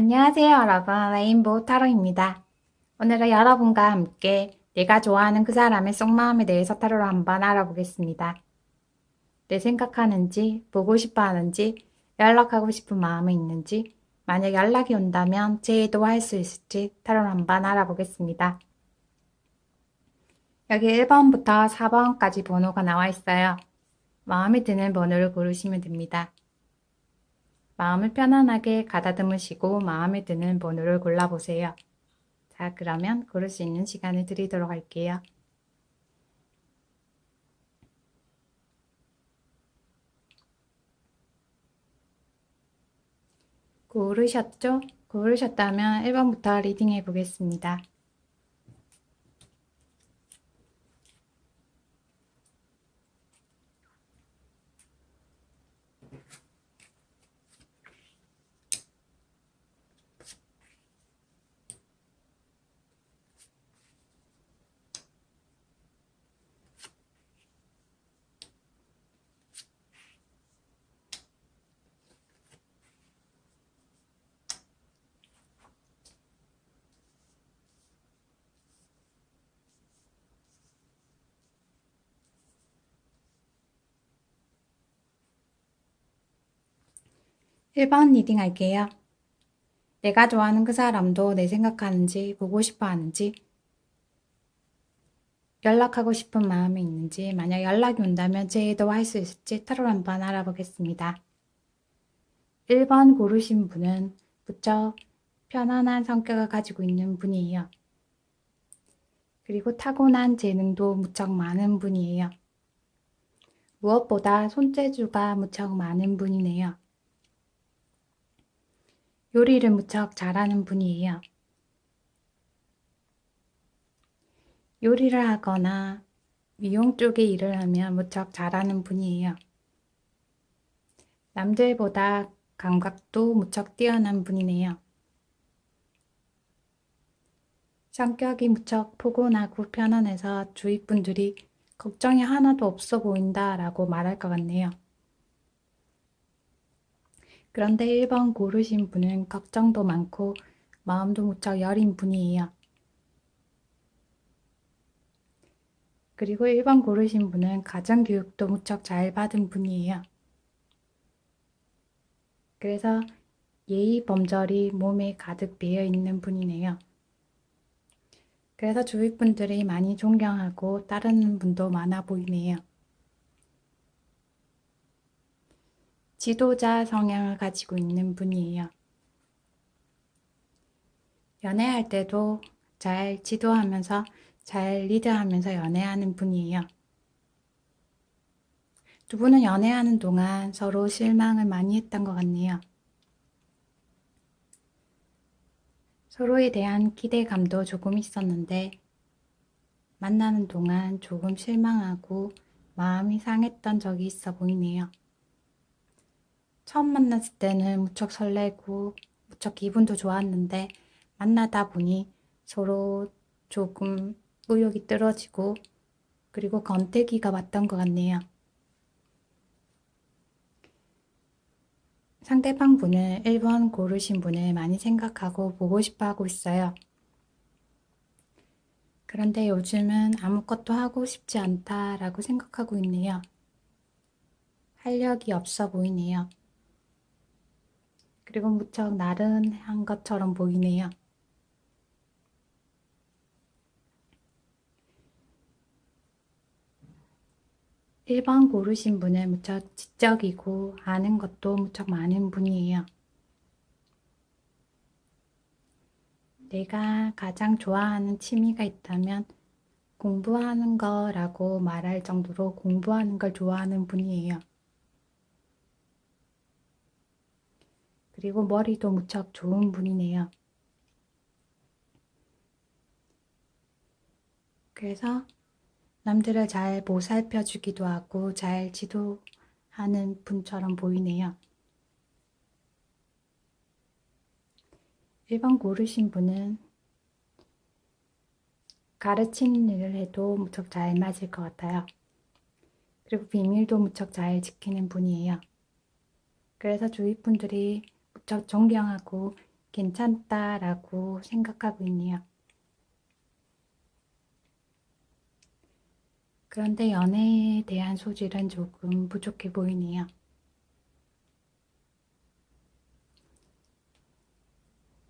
안녕하세요, 여러분. 레인보우 타로입니다. 오늘은 여러분과 함께 내가 좋아하는 그 사람의 속마음에 대해서 타로로 한번 알아보겠습니다. 내 생각하는지, 보고 싶어 하는지, 연락하고 싶은 마음이 있는지, 만약 연락이 온다면 제의도 할 수 있을지 타로로 한번 알아보겠습니다. 여기 1번부터 4번까지 번호가 나와 있어요. 마음에 드는 번호를 고르시면 됩니다. 마음을 편안하게 가다듬으시고 마음에 드는 번호를 골라보세요. 자, 그러면 고를 수 있는 시간을 드리도록 할게요. 고르셨죠? 고르셨다면 1번부터 리딩해 보겠습니다. 일번 리딩 할게요. 내가 좋아하는 그 사람도 내 생각하는지, 보고 싶어 하는지, 연락하고 싶은 마음이 있는지, 만약 연락이 온다면 제의도 할 수 있을지 타로 한번 알아보겠습니다. 1번 고르신 분은 무척 편안한 성격을 가지고 있는 분이에요. 그리고 타고난 재능도 무척 많은 분이에요. 무엇보다 손재주가 무척 많은 분이네요. 요리를 무척 잘하는 분이에요. 요리를 하거나 미용 쪽에 일을 하면 무척 잘하는 분이에요. 남들보다 감각도 무척 뛰어난 분이네요. 성격이 무척 포근하고 편안해서 주위 분들이 걱정이 하나도 없어 보인다 라고 말할 것 같네요. 그런데 1번 고르신 분은 걱정도 많고 마음도 무척 여린 분이에요. 그리고 1번 고르신 분은 가정교육도 무척 잘 받은 분이에요. 그래서 예의 범절이 몸에 가득 배어 있는 분이네요. 그래서 주위 분들이 많이 존경하고 따르는 분도 많아 보이네요. 지도자 성향을 가지고 있는 분이에요. 연애할 때도 잘 지도하면서 잘 리드하면서 연애하는 분이에요. 두 분은 연애하는 동안 서로 실망을 많이 했던 것 같네요. 서로에 대한 기대감도 조금 있었는데 만나는 동안 조금 실망하고 마음이 상했던 적이 있어 보이네요. 처음 만났을 때는 무척 설레고 무척 기분도 좋았는데 만나다 보니 서로 조금 의욕이 떨어지고 그리고 건태기가 왔던 것 같네요. 상대방 분을 1번 고르신 분을 많이 생각하고 보고 싶어 하고 있어요. 그런데 요즘은 아무것도 하고 싶지 않다라고 생각하고 있네요. 활력이 없어 보이네요. 그리고 무척 나른한 것처럼 보이네요. 일번 고르신 분은 무척 지적이고 아는 것도 무척 많은 분이에요. 내가 가장 좋아하는 취미가 있다면 공부하는 거라고 말할 정도로 공부하는 걸 좋아하는 분이에요. 그리고 머리도 무척 좋은 분이네요. 그래서 남들을 잘 보살펴 주기도 하고 잘 지도하는 분처럼 보이네요. 1번 고르신 분은 가르치는 일을 해도 무척 잘 맞을 것 같아요. 그리고 비밀도 무척 잘 지키는 분이에요. 그래서 주위 분들이 존경하고 괜찮다라고 생각하고 있네요. 그런데 연애에 대한 소질은 조금 부족해 보이네요.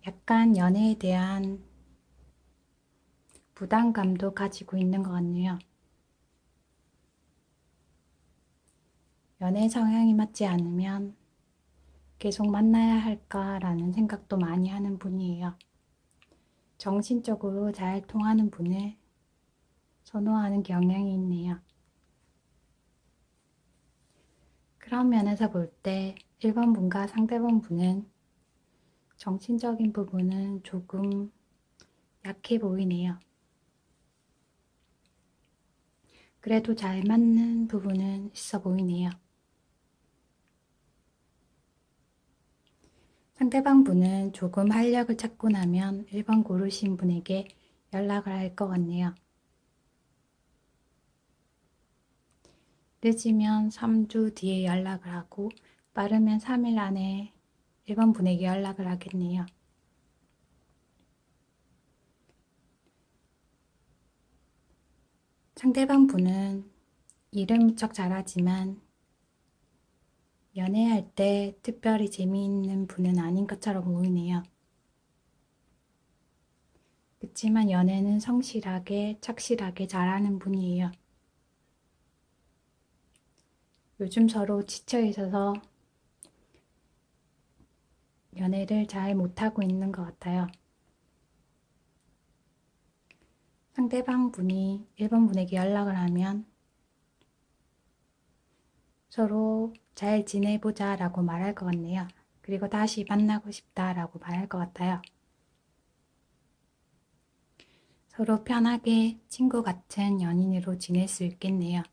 약간 연애에 대한 부담감도 가지고 있는 것 같네요. 연애 성향이 맞지 않으면 계속 만나야 할까라는 생각도 많이 하는 분이에요. 정신적으로 잘 통하는 분을 선호하는 경향이 있네요. 그런 면에서 볼 때 1번 분과 상대방 분은 정신적인 부분은 조금 약해 보이네요. 그래도 잘 맞는 부분은 있어 보이네요. 상대방 분은 조금 활력을 찾고 나면 1번 고르신 분에게 연락을 할 것 같네요. 늦으면 3주 뒤에 연락을 하고 빠르면 3일 안에 1번 분에게 연락을 하겠네요. 상대방 분은 일을 무척 잘하지만 연애할 때 특별히 재미있는 분은 아닌 것처럼 보이네요. 그치만 연애는 성실하게, 착실하게 잘하는 분이에요. 요즘 서로 지쳐 있어서 연애를 잘 못하고 있는 것 같아요. 상대방 분이 1번 분에게 연락을 하면 서로 잘 지내보자 라고 말할 것 같네요. 그리고 다시 만나고 싶다 라고 말할 것 같아요. 서로 편하게 친구 같은 연인으로 지낼 수 있겠네요.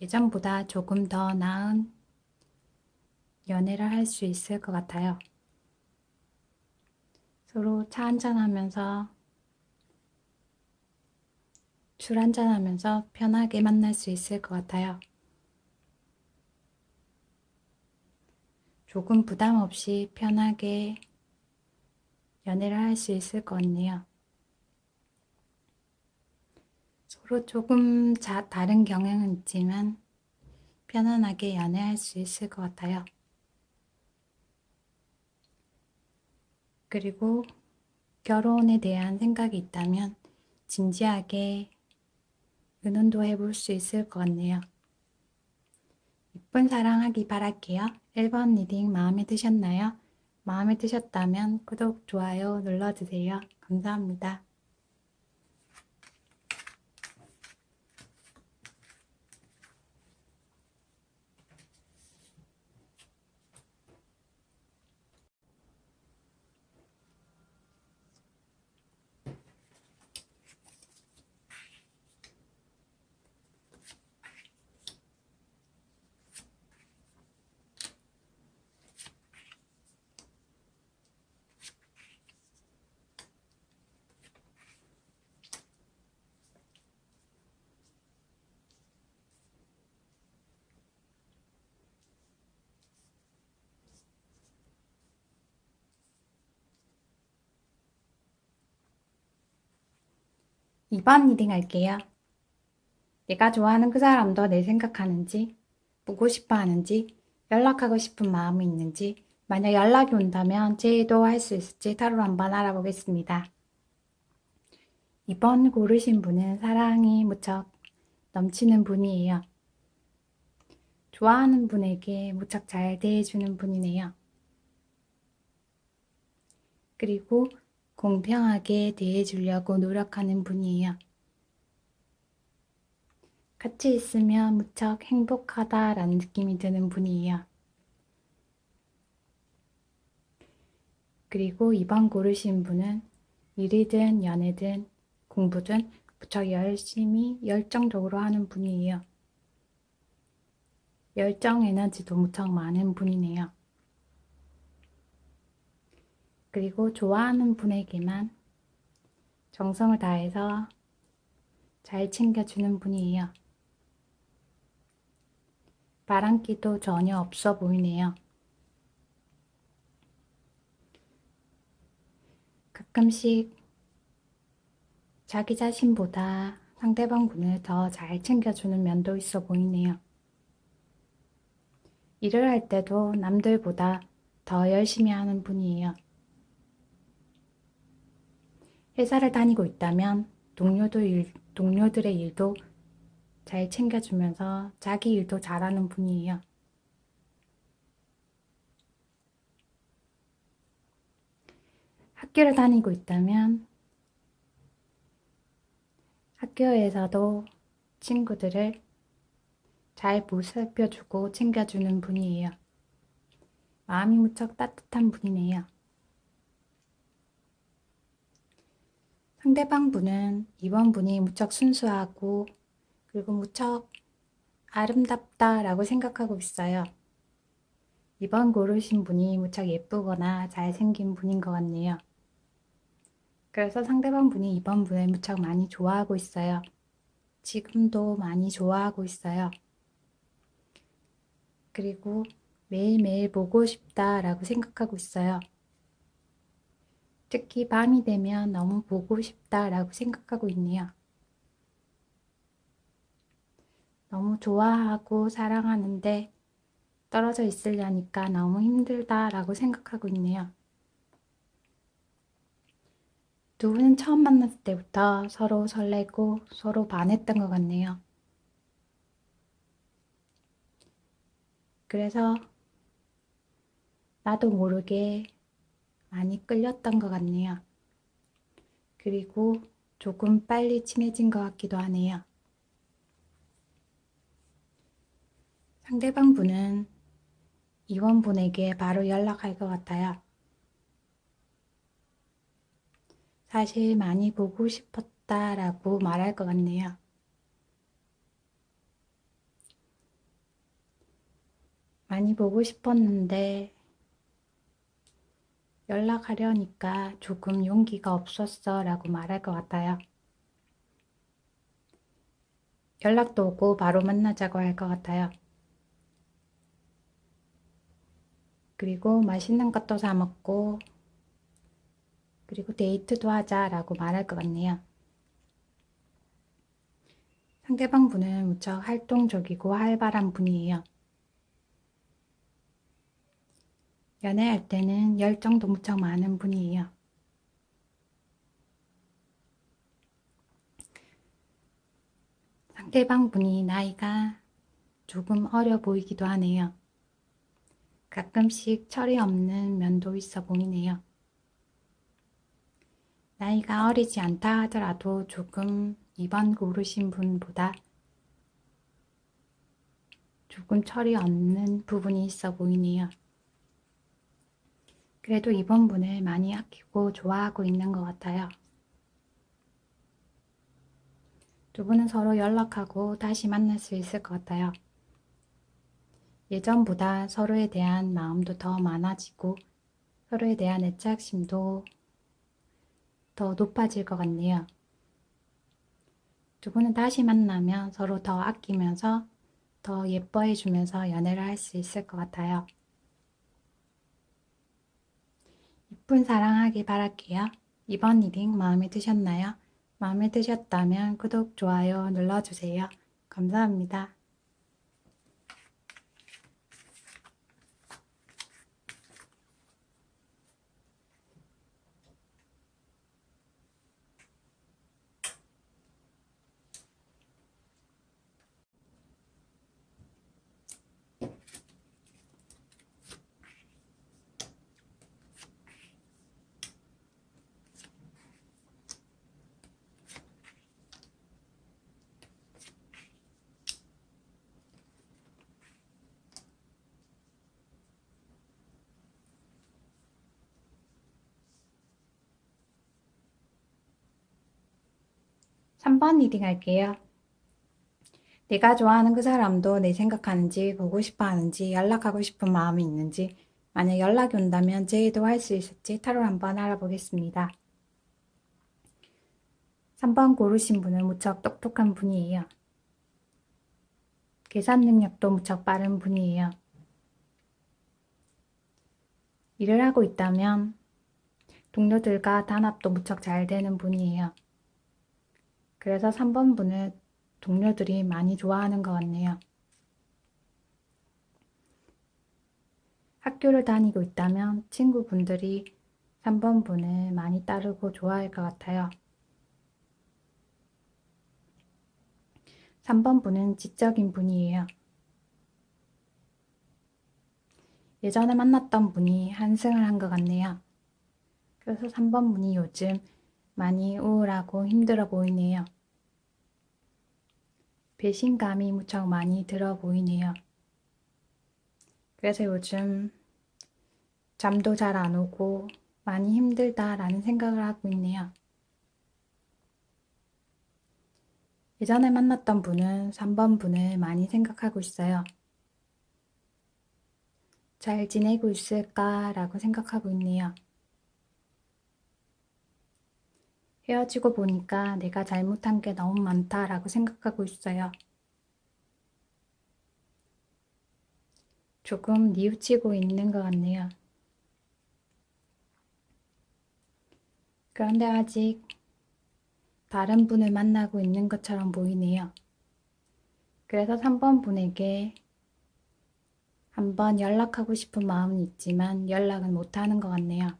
예전보다 조금 더 나은 연애를 할 수 있을 것 같아요. 서로 차 한잔 하면서 술 한잔 하면서 편하게 만날 수 있을 것 같아요. 조금 부담 없이 편하게 연애를 할 수 있을 것 같네요. 서로 조금 자, 다른 경향은 있지만 편안하게 연애할 수 있을 것 같아요. 그리고 결혼에 대한 생각이 있다면 진지하게 의논도 해볼 수 있을 것 같네요. 이쁜 사랑하기 바랄게요. 1번 리딩 마음에 드셨나요? 마음에 드셨다면 구독, 좋아요 눌러주세요. 감사합니다. 이번 리딩 할게요. 내가 좋아하는 그 사람도 내 생각하는지, 보고 싶어 하는지, 연락하고 싶은 마음이 있는지, 만약 연락이 온다면 제의도 할 수 있을지 타로 한번 알아보겠습니다. 이번 고르신 분은 사랑이 무척 넘치는 분이에요. 좋아하는 분에게 무척 잘 대해주는 분이네요. 그리고 공평하게 대해주려고 노력하는 분이에요. 같이 있으면 무척 행복하다라는 느낌이 드는 분이에요. 그리고 이번 고르신 분은 일이든 연애든 공부든 무척 열심히 열정적으로 하는 분이에요. 열정 에너지도 무척 많은 분이네요. 그리고 좋아하는 분에게만 정성을 다해서 잘 챙겨주는 분이에요. 바람기도 전혀 없어 보이네요. 가끔씩 자기 자신보다 상대방 분을 더 잘 챙겨주는 면도 있어 보이네요. 일을 할 때도 남들보다 더 열심히 하는 분이에요. 회사를 다니고 있다면 동료들 일, 동료들의 일도 잘 챙겨주면서 자기 일도 잘하는 분이에요. 학교를 다니고 있다면 학교에서도 친구들을 잘 보살펴주고 챙겨주는 분이에요. 마음이 무척 따뜻한 분이네요. 상대방 분은 이번 분이 무척 순수하고 그리고 무척 아름답다라고 생각하고 있어요. 이번 고르신 분이 무척 예쁘거나 잘생긴 분인 것 같네요. 그래서 상대방 분이 이번 분을 무척 많이 좋아하고 있어요. 지금도 많이 좋아하고 있어요. 그리고 매일매일 보고 싶다라고 생각하고 있어요. 특히 밤이 되면 너무 보고 싶다라고 생각하고 있네요. 너무 좋아하고 사랑하는데 떨어져 있으려니까 너무 힘들다라고 생각하고 있네요. 두 분은 처음 만났을 때부터 서로 설레고 서로 반했던 것 같네요. 그래서 나도 모르게 많이 끌렸던 것 같네요. 그리고 조금 빨리 친해진 것 같기도 하네요. 상대방 분은 이원 분에게 바로 연락할 것 같아요. 사실 많이 보고 싶었다라고 말할 것 같네요. 많이 보고 싶었는데 연락하려니까 조금 용기가 없었어 라고 말할 것 같아요. 연락도 오고 바로 만나자고 할 것 같아요. 그리고 맛있는 것도 사 먹고 그리고 데이트도 하자라고 말할 것 같네요. 상대방 분은 무척 활동적이고 활발한 분이에요. 연애할 때는 열정도 무척 많은 분이에요. 상대방 분이 나이가 조금 어려 보이기도 하네요. 가끔씩 철이 없는 면도 있어 보이네요. 나이가 어리지 않다 하더라도 조금 이번 고르신 분보다 조금 철이 없는 부분이 있어 보이네요. 그래도 이번 분을 많이 아끼고 좋아하고 있는 것 같아요. 두 분은 서로 연락하고 다시 만날 수 있을 것 같아요. 예전보다 서로에 대한 마음도 더 많아지고 서로에 대한 애착심도 더 높아질 것 같네요. 두 분은 다시 만나면 서로 더 아끼면서 더 예뻐해 주면서 연애를 할 수 있을 것 같아요. 이쁜 사랑하길 바랄게요. 이번 리딩 마음에 드셨나요? 마음에 드셨다면 구독, 좋아요 눌러주세요. 감사합니다. 3번 리딩 할게요. 내가 좋아하는 그 사람도 내 생각하는지 보고 싶어 하는지 연락하고 싶은 마음이 있는지 만약 연락이 온다면 제의도 할 수 있을지 타로 한번 알아보겠습니다. 3번 고르신 분은 무척 똑똑한 분이에요. 계산 능력도 무척 빠른 분이에요. 일을 하고 있다면 동료들과 단합도 무척 잘 되는 분이에요. 그래서 3번 분을 동료들이 많이 좋아하는 것 같네요. 학교를 다니고 있다면 친구분들이 3번 분을 많이 따르고 좋아할 것 같아요. 3번 분은 지적인 분이에요. 예전에 만났던 분이 한승을 한 것 같네요. 그래서 3번 분이 요즘 많이 우울하고 힘들어 보이네요. 배신감이 무척 많이 들어 보이네요. 그래서 요즘 잠도 잘 안 오고 많이 힘들다라는 생각을 하고 있네요. 예전에 만났던 분은 3번 분을 많이 생각하고 있어요. 잘 지내고 있을까라고 생각하고 있네요. 헤어지고 보니까 내가 잘못한 게 너무 많다라고 생각하고 있어요. 조금 뉘우치고 있는 것 같네요. 그런데 아직 다른 분을 만나고 있는 것처럼 보이네요. 그래서 3번 분에게 한번 연락하고 싶은 마음은 있지만 연락은 못하는 것 같네요.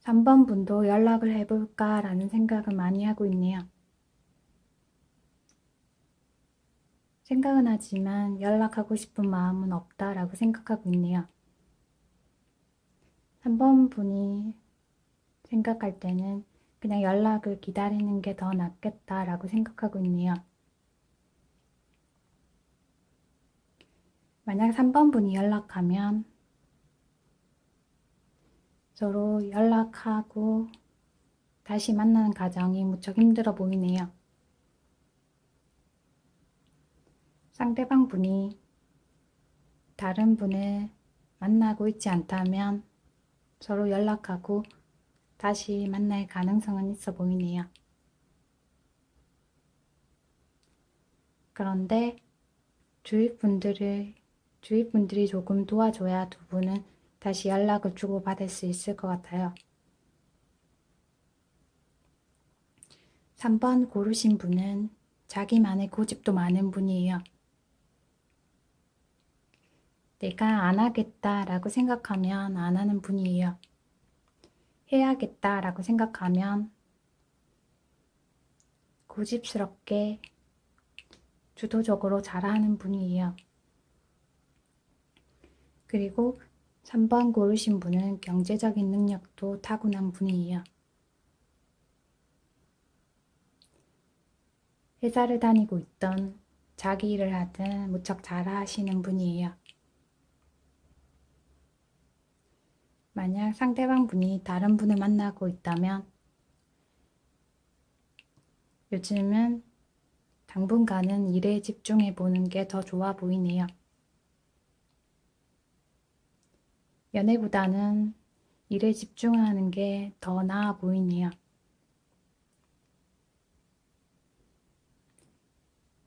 3번 분도 연락을 해볼까라는 생각을 많이 하고 있네요. 생각은 하지만 연락하고 싶은 마음은 없다라고 생각하고 있네요. 3번 분이 생각할 때는 그냥 연락을 기다리는 게 더 낫겠다라고 생각하고 있네요. 만약 3번 분이 연락하면 서로 연락하고 다시 만나는 과정이 무척 힘들어 보이네요. 상대방 분이 다른 분을 만나고 있지 않다면 서로 연락하고 다시 만날 가능성은 있어 보이네요. 그런데 주위 분들을 주위 분들이 조금 도와줘야 두 분은 다시 연락을 주고받을 수 있을 것 같아요. 3번 고르신 분은 자기만의 고집도 많은 분이에요. 내가 안 하겠다라고 생각하면 안 하는 분이에요. 해야겠다라고 생각하면 고집스럽게 주도적으로 잘하는 분이에요. 그리고 3번 고르신 분은 경제적인 능력도 타고난 분이에요. 회사를 다니고 있던 자기 일을 하든 무척 잘하시는 분이에요. 만약 상대방 분이 다른 분을 만나고 있다면 요즘은 당분간은 일에 집중해 보는 게 더 좋아 보이네요. 연애보다는 일에 집중하는 게 더 나아 보이네요.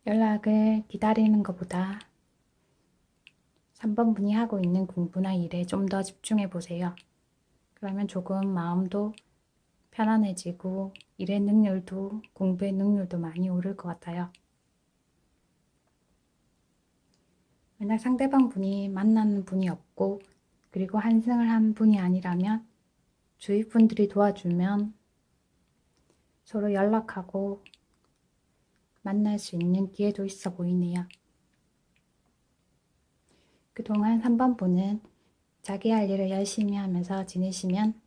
연락을 기다리는 것보다 3번 분이 하고 있는 공부나 일에 좀 더 집중해 보세요. 그러면 조금 마음도 편안해지고 일의 능률도 공부의 능률도 많이 오를 것 같아요. 만약 상대방 분이 만나는 분이 없고 그리고 한승을 한 분이 아니라면 주위 분들이 도와주면 서로 연락하고 만날 수 있는 기회도 있어 보이네요. 그동안 3번 분은 자기 할 일을 열심히 하면서 지내시면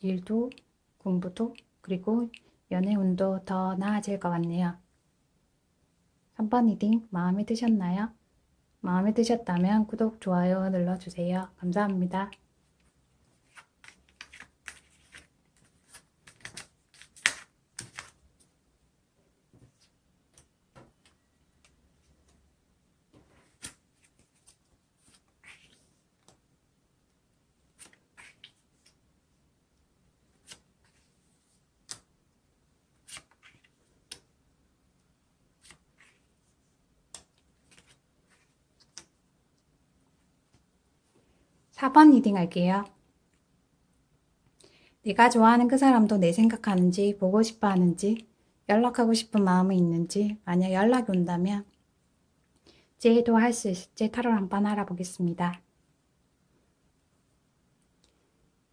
일도 공부도 그리고 연애운도 더 나아질 것 같네요. 3번 리딩 마음에 드셨나요? 마음에 드셨다면 구독, 좋아요 눌러주세요. 감사합니다. 4번 리딩 할게요. 내가 좋아하는 그 사람도 내 생각하는지, 보고 싶어 하는지, 연락하고 싶은 마음이 있는지, 만약 연락이 온다면, 제도 할 수 있을지 타로 한번 알아보겠습니다.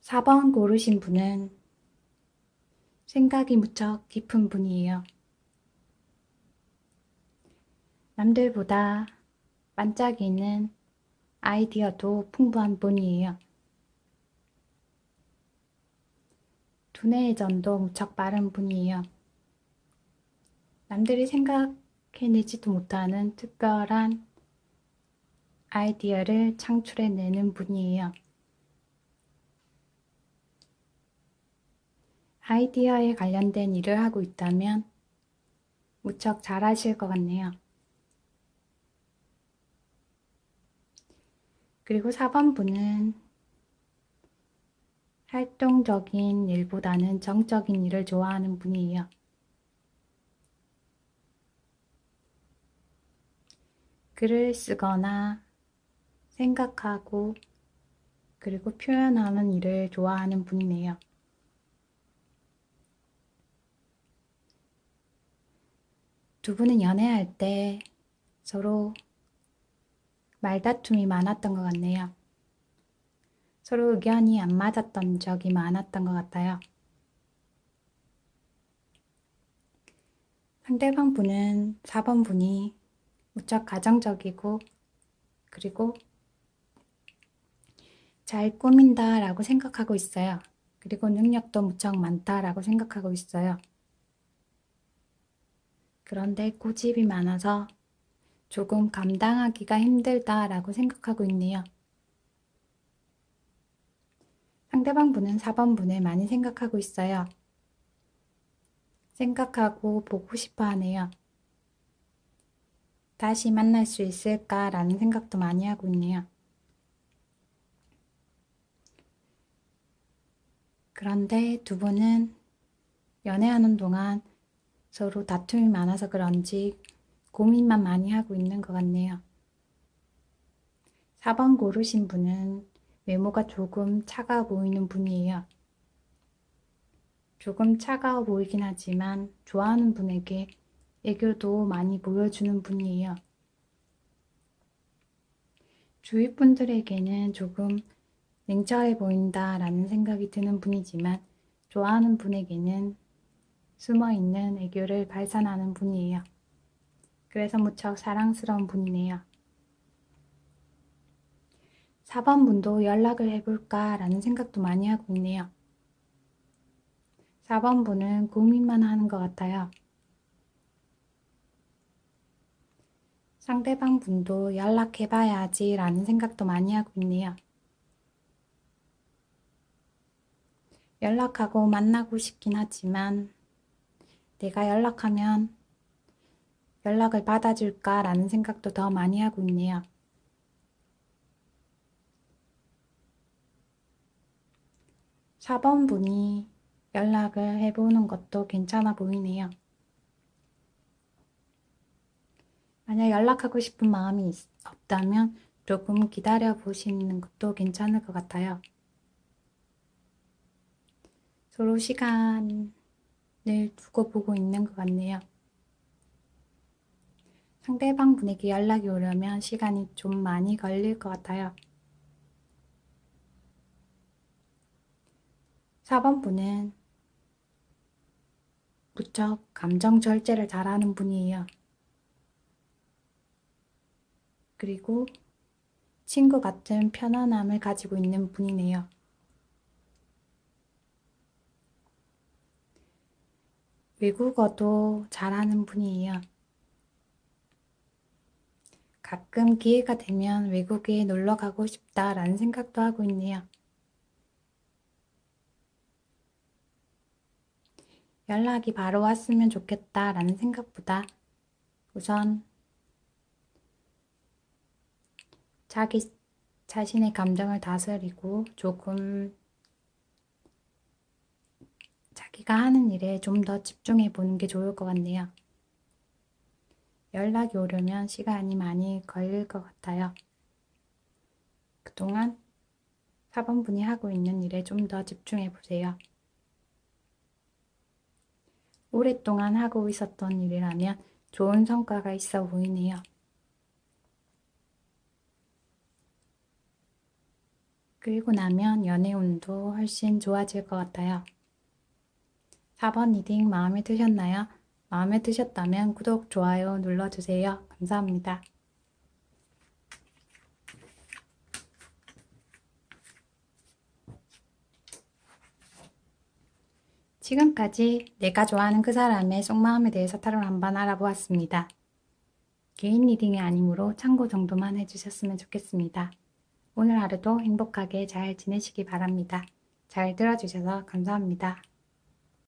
4번 고르신 분은 생각이 무척 깊은 분이에요. 남들보다 반짝이는 아이디어도 풍부한 분이에요. 두뇌의 전도 무척 빠른 분이에요. 남들이 생각해내지도 못하는 특별한 아이디어를 창출해내는 분이에요. 아이디어에 관련된 일을 하고 있다면 무척 잘하실 것 같네요. 그리고 4번 분은 활동적인 일보다는 정적인 일을 좋아하는 분이에요. 글을 쓰거나 생각하고 그리고 표현하는 일을 좋아하는 분이네요. 두 분은 연애할 때 서로 말다툼이 많았던 것 같네요. 서로 의견이 안 맞았던 적이 많았던 것 같아요. 상대방 분은 4번 분이 무척 가정적이고 그리고 잘 꾸민다 라고 생각하고 있어요. 그리고 능력도 무척 많다 라고 생각하고 있어요. 그런데 고집이 많아서 조금 감당하기가 힘들다라고 생각하고 있네요. 상대방 분은 4번 분을 많이 생각하고 있어요. 생각하고 보고 싶어 하네요. 다시 만날 수 있을까라는 생각도 많이 하고 있네요. 그런데 두 분은 연애하는 동안 서로 다툼이 많아서 그런지 고민만 많이 하고 있는 것 같네요. 4번 고르신 분은 외모가 조금 차가워 보이는 분이에요. 조금 차가워 보이긴 하지만 좋아하는 분에게 애교도 많이 보여주는 분이에요. 주위 분들에게는 조금 냉철해 보인다라는 생각이 드는 분이지만 좋아하는 분에게는 숨어 있는 애교를 발산하는 분이에요. 그래서 무척 사랑스러운 분이네요. 4번 분도 연락을 해볼까 라는 생각도 많이 하고 있네요. 4번 분은 고민만 하는 것 같아요. 상대방 분도 연락해봐야지 라는 생각도 많이 하고 있네요. 연락하고 만나고 싶긴 하지만 내가 연락하면 연락을 받아줄까라는 생각도 더 많이 하고 있네요. 4번 분이 연락을 해보는 것도 괜찮아 보이네요. 만약 연락하고 싶은 마음이 있- 없다면 조금 기다려 보시는 것도 괜찮을 것 같아요. 서로 시간을 두고 보고 있는 것 같네요. 상대방 분에게 연락이 오려면 시간이 좀 많이 걸릴 것 같아요. 4번 분은 무척 감정 절제를 잘하는 분이에요. 그리고 친구 같은 편안함을 가지고 있는 분이네요. 외국어도 잘하는 분이에요. 가끔 기회가 되면 외국에 놀러 가고 싶다라는 생각도 하고 있네요. 연락이 바로 왔으면 좋겠다라는 생각보다 우선 자기 자신의 감정을 다스리고 조금 자기가 하는 일에 좀 더 집중해 보는 게 좋을 것 같네요. 연락이 오려면 시간이 많이 걸릴 것 같아요. 그동안 4번분이 하고 있는 일에 좀 더 집중해 보세요. 오랫동안 하고 있었던 일이라면 좋은 성과가 있어 보이네요. 그리고 나면 연애운도 훨씬 좋아질 것 같아요. 4번 리딩 마음에 드셨나요? 마음에 드셨다면 구독, 좋아요 눌러주세요. 감사합니다. 지금까지 내가 좋아하는 그 사람의 속마음에 대해서 타로를 한번 알아보았습니다. 개인 리딩이 아니므로 참고 정도만 해주셨으면 좋겠습니다. 오늘 하루도 행복하게 잘 지내시기 바랍니다. 잘 들어주셔서 감사합니다.